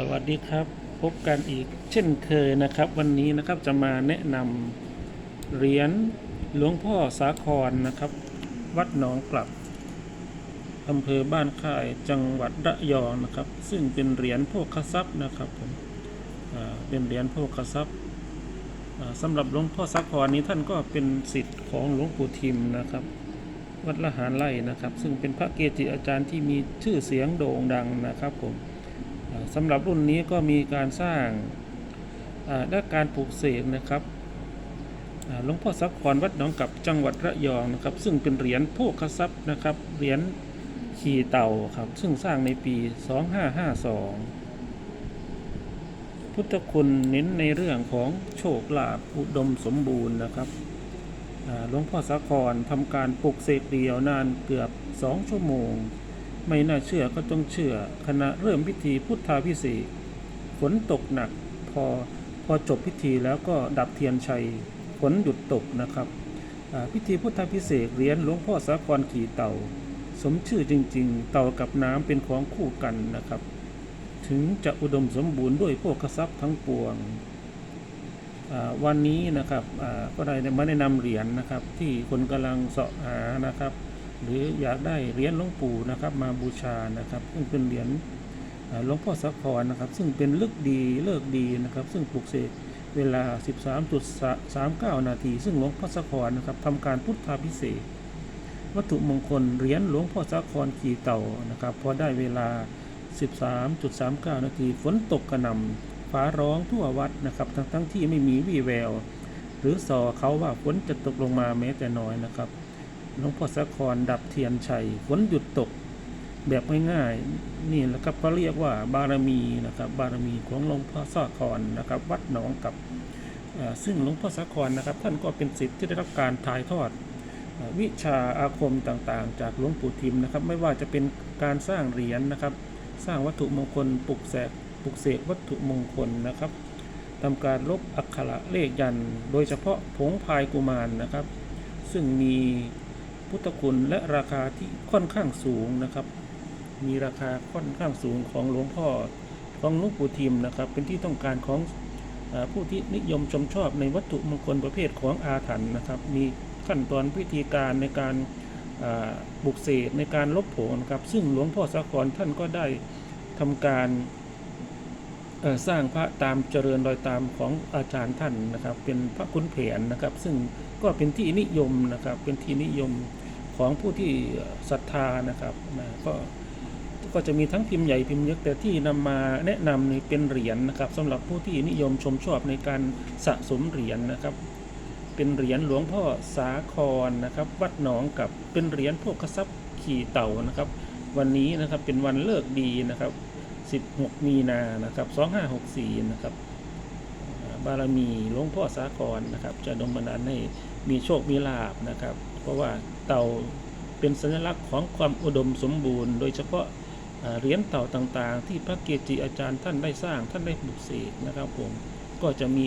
สวัสดีครับ พบกันอีกเช่นเคยนะครับ วันนี้นะครับจะมาแนะนำเหรียญหลวงพ่อสาครนะครับ วัดหนองกลับอำเภอบ้านค่ายจังหวัดระยองนะครับ ซึ่งเป็นเหรียญโภคทรัพย์นะครับผมเป็นเหรียญโภคทรัพย์สำหรับหลวงพ่อสาครนี้ท่านก็เป็นสิทธิ์ของหลวงปู่ทิมนะครับ วัดละหารไร่นะครับ ซึ่งเป็นพระเกจิอาจารย์ที่มีชื่อเสียงโด่งดังนะครับผม สำหรับรุ่นนี้ก็มีการสร้างอ่าและการปลูกเสกนะครับหลวงพ่อสักพรวัดหนองกับจังหวัดระยองนะครับ ซึ่งเป็นเหรียญโภคทรัพย์นะครับเหรียญขี่เต่าครับซึ่งสร้างในปี 2552 พุทธคุณเน้นในเรื่องของโชคลาภอุดมสมบูรณ์นะครับหลวงพ่อสักพรทำการปลูกเสกเดียวนานเกือบ 2 ชั่วโมง ไม่น่าเชื่อก็ต้องเชื่อ ขณะเริ่มพิธีพุทธาพิเศษฝนตกหนักพอพอจบพิธีแล้วก็ดับเทียนชัยฝนหยุดตกนะครับ พิธีพุทธาพิเศษเหรียญหลวงพ่อสาครขี่เต่า สมชื่อจริง ๆ เต่ากับน้ำเป็นของคู่กันนะครับ ถึงจะอุดมสมบูรณ์ด้วยพวกทรัพย์ทั้งปวงวันนี้นะครับก็ได้มาแนะนำเหรียญนะครับที่คนกำลังเสาะหานะครับ หรืออยากได้เหรียญหลวงปู่นะครับมาบูชานะครับ ซึ่งเป็นเหรียญหลวงพ่อสักพรนะครับ ซึ่งเป็นลึกดีเลิกดีนะครับ ซึ่งปลุกเสกเวลา 13.39 นาที ซึ่งหลวงพ่อสักพรนะครับทำการพุทธาพิเศษวัตถุมงคลเหรียญหลวงพ่อสักพรขี่เต่านะครับพอได้เวลา 13.39 นาทีฝนตกกระหน่ำฟ้าร้องทั่ววัดนะครับทั้งทั้งที่ไม่มีวี่แวว หรือสอเขาว่าฝนจะตกลงมาแม้แต่น้อยนะครับ หลวงพ่อสะครดับเทียนชัยฝนหยุดตกแบบง่ายๆนี่แหละครับก็เรียกว่าบารมีนะครับบารมีของหลวงพ่อสะครนะครับ วัดหนองกับซึ่งหลวงพ่อสะครนะครับ ท่านก็เป็นศิษย์ที่ได้รับการถ่ายทอดวิชาอาคมต่างๆ จากหลวงปู่ทิมนะครับ ไม่ว่าจะเป็นการสร้างเหรียญนะครับ สร้างวัตถุมงคลปลุกแสกปลุกเสกวัตถุมงคลนะครับทำการลบอักขระเลขยัน โดยเฉพาะผงพายกุมารนะครับ ซึ่งมี พุทธคุณและราคาที่ค่อนข้างสูงนะครับ มีราคาค่อนข้างสูงของหลวงพ่อของหลุงปู่ทิมนะครับ เป็นที่ต้องการของอผู้ที่นิยมชมชอบในวัตถุมงคลประเภทของอาถรรพ์นะครับ มีขั้นตอนวิธีการในการบุกเสกในการลบผงนะครับ ซึ่งหลวงพ่อสาครท่านก็ได้ทำการสร้างพระตามเจริญรอยตามของอาจารย์ท่านนะครับ เป็นพระคุณแผนนะครับ ซึ่ง ก็เป็นที่นิยมนะครับ เป็นที่นิยมของผู้ที่ศรัทธานะครับนะก็ก็จะมีทั้งพิมพ์ใหญ่พิมพ์เล็กแต่ที่นำมาแนะนำนี่เป็นเหรียญนะครับสำหรับผู้ที่นิยมชมชอบในการสะสมเหรียญนะครับ เป็นเหรียญหลวงพ่อสาครนะครับ วัดหนองกับเป็นเหรียญพวกกระซับขี่เต่านะครับ วันนี้นะครับเป็นวันเลิกดีนะครับ 16 มีนานะครับ 2564 นะครับ บารมีหลวงพ่อสาครนะครับ จะดลบันดาลให้ มีโชคมีลาบนะครับ เพราะว่าเต่าเป็นสัญลักษณ์ของความอุดมสมบูรณ์ โดยเฉพาะเหรียญเต่าต่างๆ ที่พระเกจิอาจารย์ท่านได้สร้างท่านได้ปลุกเสกนะครับผมก็จะมี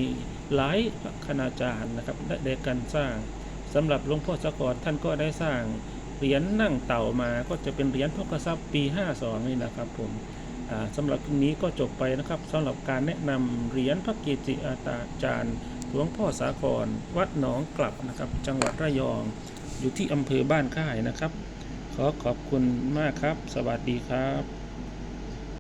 หลายคณาจารย์นะครับได้ได้การสร้างสำหรับหลวงพ่อสะกรท่านก็ได้สร้างเหรียญนั่งเต่ามาก็จะเป็นเหรียญพกทรัพย์ปี 52 นี่นะครับผมอ่าสำหรับคลิปนี้ก็จบไปนะครับสำหรับการแนะนำเหรียญพระเกจิอาจารย์ หลวงพ่อสาคร วัดหนองกลับนะครับ จังหวัดระยอง อยู่ที่อำเภอบ้านค่ายนะครับ ขอขอบคุณมากครับ สวัสดีครับ